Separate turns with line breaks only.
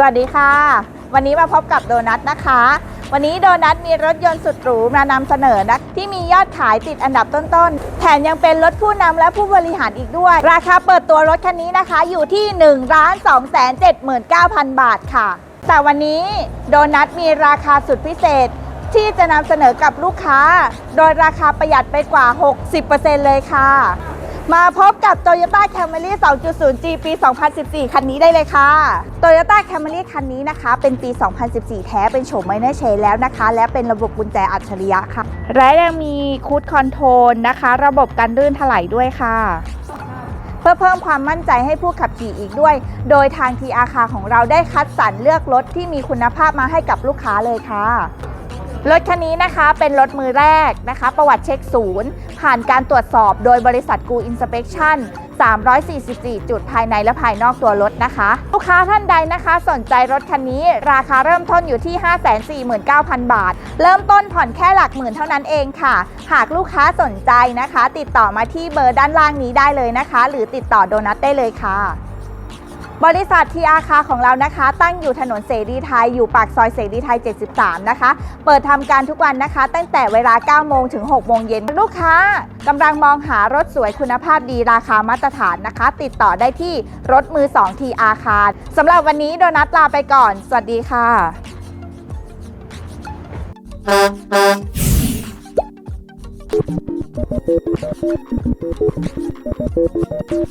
สวัสดีค่ะ วันนี้มาพบกับโดนัทนะคะ วันนี้โดนัทมีรถยนต์สุดหรูมานำเสนอนะที่มียอดขายติดอันดับต้นๆ แถมยังเป็นรถผู้นำและผู้บริหารอีกด้วย ราคาเปิดตัวรถคันนี้นะคะ อยู่ที่1 2 7 9 0 0 0บาทค่ะ แต่วันนี้โดนัทมีราคาสุดพิเศษที่จะนำเสนอกับลูกค้า โดยราคาประหยัดไปกว่า 60%เลยค่ะ มาพบกับ Toyota Camry 2.0G ปี 2014 คันนี้ได้เลยค่ะ Toyota Camry คันนี้นะคะ เป็นปี 2014 แท้ เป็นโฉมไมเนอร์เชนแล้วนะคะ และเป็นระบบกุญแจอัจฉริยะค่ะ และยังมีคูดคอนโทรลนะคะ ระบบการลื่นถลายด้วยค่ะ เพื่อเพิ่มความมั่นใจให้ผู้ขับขี่อีกด้วย โดยทางทีอาคาของเราได้คัดสรรเลือกรถที่มีคุณภาพมาให้กับลูกค้าเลยค่ะ รถคันนี้นะคะเป็นรถมือแรกนะคะ ประวัติเช็คศูนย์ผ่านการตรวจสอบโดยบริษัทกูอินสเป t ชั่น344 จุดภายในและภายนอกตัวรถนะคะ ลูกค้าท่านใดนะคะ สนใจรถคันนี้ ราคาเริ่มต้นอยู่ที่ 549,000 บาท เริ่มต้นผ่อนแค่หลักหมื่นเท่านั้นเองค่ะ หากลูกค้าสนใจนะคะ ติดต่อมาที่เบอร์ด้านล่างนี้ได้เลยนะคะ หรือติดต่อโดนัทได้เลยค่ะ บริษัททีอาคาของเรานะคะ ตั้งอยู่ถนนเสรีไทย อยู่ปากซอยเสรีไทย 73 นะคะ เปิดทำการทุกวันนะคะ ตั้งแต่เวลา 9 โมงถึง 6 โมงเย็น ลูกค้ากำลังมองหารถสวยคุณภาพดีราคามาตรฐานนะคะ ติดต่อได้ที่รถมือ 2 ทีอาคาสำหรับวันนี้โดนัทลาไปก่อน สวัสดีค่ะ